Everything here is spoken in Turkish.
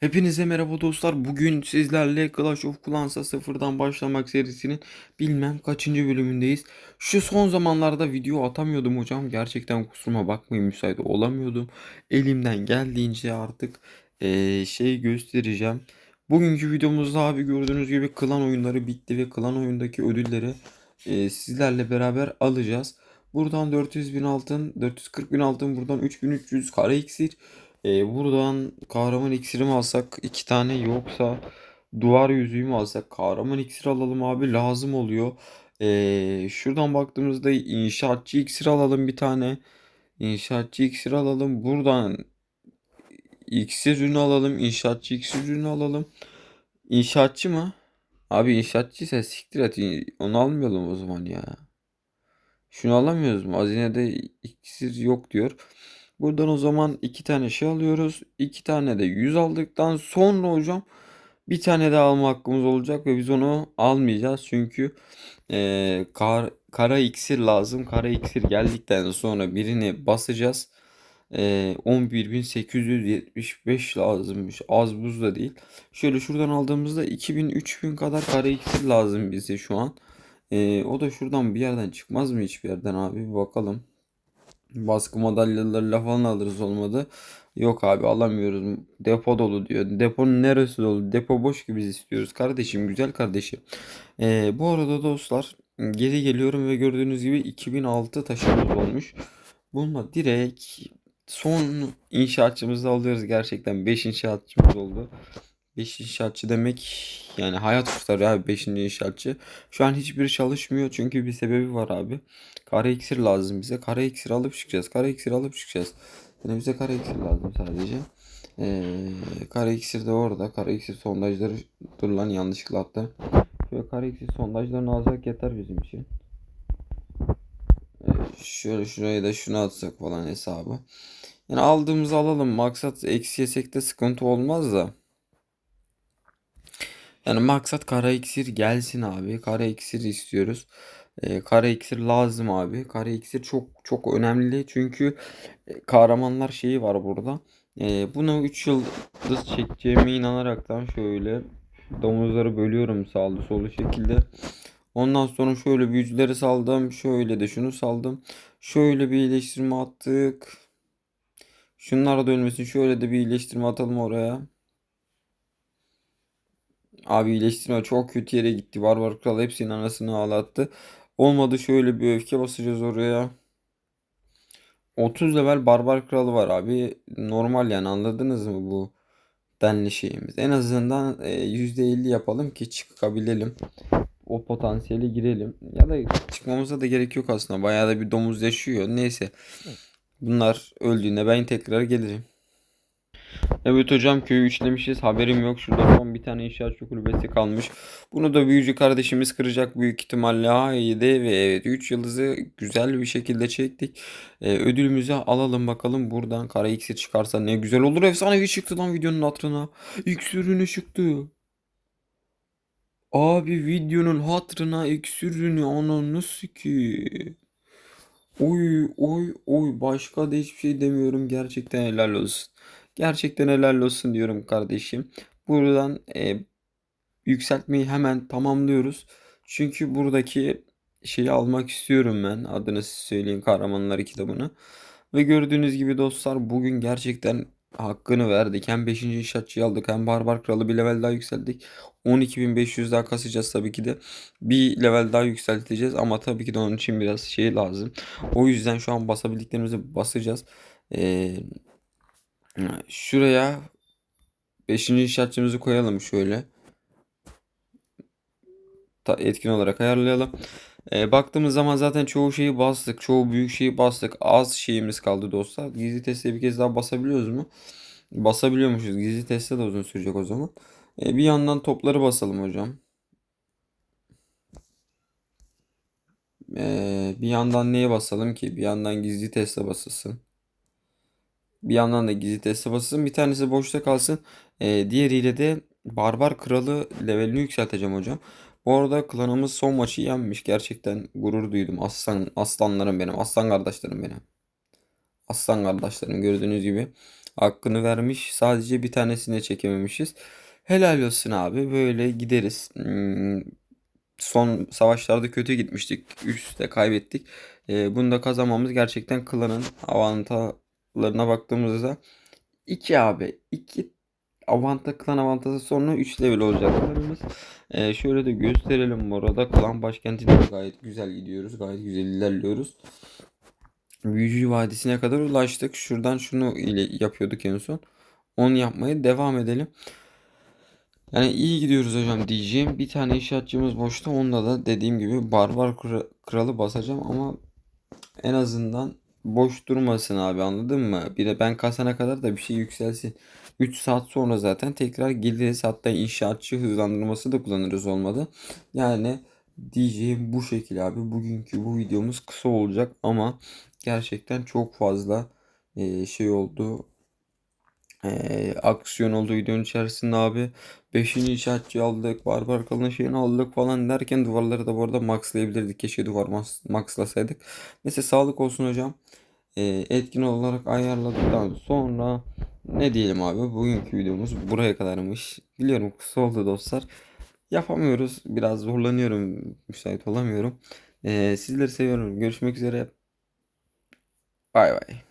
Hepinize merhaba dostlar. Bugün sizlerle Clash of Clans'a sıfırdan başlamak serisinin bilmem kaçıncı bölümündeyiz. Şu son zamanlarda video atamıyordum hocam. Gerçekten kusuruma bakmayın müsait olamıyordum. Elimden geldiğince artık eee, şey göstereceğim. Bugünkü videomuzda abi gördüğünüz gibi klan oyunları bitti ve klan oyundaki ödülleri eee, sizlerle beraber alacağız. Buradan 400 bin altın, 440 bin altın, buradan 3300 kare iksir. Ee, buradan kahraman iksiri mi alsak iki tane yoksa duvar yüzüğü mü alsak kahraman iksir alalım abi lazım oluyor. Ee, şuradan baktığımızda inşaatçı iksir alalım bir tane. İnşaatçı iksir alalım. Buradan iksir ürünü alalım. İnşaatçı iksir ürünü alalım. İnşaatçı mı? Abi inşaatçıysa siktir et. Onu almayalım o zaman ya. Şunu alamıyoruz mu? Hazinede iksir yok diyor. Buradan o zaman iki tane şey alıyoruz. İki tane de 100 aldıktan sonra hocam bir tane daha alma hakkımız olacak ve biz onu almayacağız. Çünkü eee, kar, kara iksir lazım. Kara iksir geldikten sonra birini basacağız. Eee 11.875 lazımmış. Az buz da değil. Şöyle şuradan aldığımızda 2000-3000 kadar kara iksir lazım bize şu an. Eee, o da şuradan bir yerden çıkmaz mı hiçbir yerden abi? Bir bakalım. Baskı madalyalarıyla falan alırız olmadı. Yok abi alamıyoruz. Depo dolu diyor. Deponun neresi dolu? Depo boş gibi biz istiyoruz kardeşim. Güzel kardeşim. Ee, bu arada dostlar geri geliyorum ve gördüğünüz gibi 2006 taşımız olmuş. Bununla direkt son inşaatçımızı alıyoruz gerçekten. 5 inşaatçımız oldu. 5 inşaatçı demek yani hayat kurtarıyor abi 5. inşaatçı. Şu an hiçbiri çalışmıyor çünkü bir sebebi var abi. Kara iksir lazım bize. Kara iksir alıp çıkacağız. Kara iksir alıp çıkacağız. Yani bize kara iksir lazım sadece. Ee, kara iksir de orada. Kara iksir sondajları dur lan yanlışlıkla attı. Şöyle kara iksir sondajlarını alsak yeter bizim için. Ee, şöyle şuraya da şunu atsak falan hesabı. Yani aldığımızı alalım. Maksat eksi de sıkıntı olmaz da. Yani maksat kara iksir gelsin abi. Kara iksir istiyoruz. Ee, kara iksir lazım abi. Kara iksir çok çok önemli. Çünkü e, kahramanlar şeyi var burada. Ee, bunu 3 yıldız çekeceğime inanaraktan şöyle domuzları bölüyorum sağlı solu şekilde. Ondan sonra şöyle büyücüleri saldım. Şöyle de şunu saldım. Şöyle bir iyileştirme attık. Şunlar da ölmesin. Şöyle de bir iyileştirme atalım oraya. Abi iyileştirme çok kötü yere gitti. Barbar Kral hepsinin anasını ağlattı. Olmadı şöyle bir öfke basacağız oraya. 30 level Barbar Kralı var abi. Normal yani anladınız mı bu denli şeyimiz. En azından e, %50 yapalım ki çıkabilelim. O potansiyele girelim. Ya da çıkmamıza da gerek yok aslında. Bayağı da bir domuz yaşıyor. Neyse. Bunlar öldüğünde ben tekrar gelirim. Evet hocam köyü üçlemişiz. Haberim yok. Şurada son bir tane inşaatçı kulübesi kalmış. Bunu da büyücü kardeşimiz kıracak büyük ihtimalle. Haydi ve evet 3 yıldızı güzel bir şekilde çektik. Ee, ödülümüzü alalım bakalım. Buradan kara iksir çıkarsa ne güzel olur. Efsanevi çıktı lan videonun hatırına. İksirini çıktı. Abi videonun hatırına iksirini ananı ki. Oy oy oy başka da hiçbir şey demiyorum. Gerçekten helal olsun. Gerçekten helal olsun diyorum kardeşim. Buradan e, yükseltmeyi hemen tamamlıyoruz. Çünkü buradaki şeyi almak istiyorum ben. Adını siz söyleyin Kahramanlar kitabını. Ve gördüğünüz gibi dostlar bugün gerçekten hakkını verdik. Hem 5. inşaatçıyı aldık hem Barbar Kralı bir level daha yükselttik. 12.500 daha kasacağız tabii ki de. Bir level daha yükselteceğiz ama tabii ki de onun için biraz şey lazım. O yüzden şu an basabildiklerimizi basacağız. Ee, şuraya 5. inşaatçımızı koyalım şöyle. Ta- etkin olarak ayarlayalım. Ee, baktığımız zaman zaten çoğu şeyi bastık. Çoğu büyük şeyi bastık. Az şeyimiz kaldı dostlar. Gizli teste bir kez daha basabiliyoruz mu? Basabiliyormuşuz. Gizli teste de uzun sürecek o zaman. Ee, bir yandan topları basalım hocam. Ee, bir yandan neye basalım ki? Bir yandan gizli teste basılsın. Bir yandan da gizli teste basılsın. Bir tanesi boşta kalsın. Ee, diğeriyle de Barbar Kralı levelini yükselteceğim hocam. Bu arada klanımız son maçı yenmiş. Gerçekten gurur duydum. Aslan, aslanlarım benim. Aslan kardeşlerim benim. Aslan kardeşlerim gördüğünüz gibi. hakkını vermiş. Sadece bir tanesini çekememişiz. Helal olsun abi. Böyle gideriz. Hmm, son savaşlarda kötü gitmiştik. Üstte kaybettik. Ee, bunu da kazanmamız gerçekten klanın avantajlarına baktığımızda 2 abi. 2 avanta klan avantajı sonra 3 level olacak. Ee, şöyle de gösterelim bu arada. Klan başkentinde gayet güzel gidiyoruz. Gayet güzel ilerliyoruz. Büyücü Vadisi'ne kadar ulaştık. Şuradan şunu ile yapıyorduk en son. Onu yapmaya devam edelim. Yani iyi gidiyoruz hocam diyeceğim. Bir tane inşaatçımız boşta. Onda da dediğim gibi barbar kra- kralı basacağım ama en azından boş durmasın abi anladın mı? Bir de ben kasana kadar da bir şey yükselsin. 3 saat sonra zaten tekrar geliriz. Hatta inşaatçı hızlandırması da kullanırız olmadı. Yani diyeceğim bu şekil abi. Bugünkü bu videomuz kısa olacak ama gerçekten çok fazla e, şey oldu. E, aksiyon oldu videonun içerisinde abi. 5. inşaatçı aldık. Barbar kalın şeyini aldık falan derken duvarları da bu arada maxlayabilirdik. Keşke duvar max- maxlasaydık. Neyse sağlık olsun hocam. E, etkin olarak ayarladıktan sonra ne diyelim abi bugünkü videomuz buraya kadarmış. Biliyorum kısa oldu dostlar. Yapamıyoruz. Biraz zorlanıyorum. Müsait olamıyorum. E, sizleri seviyorum. Görüşmek üzere. Bay bay.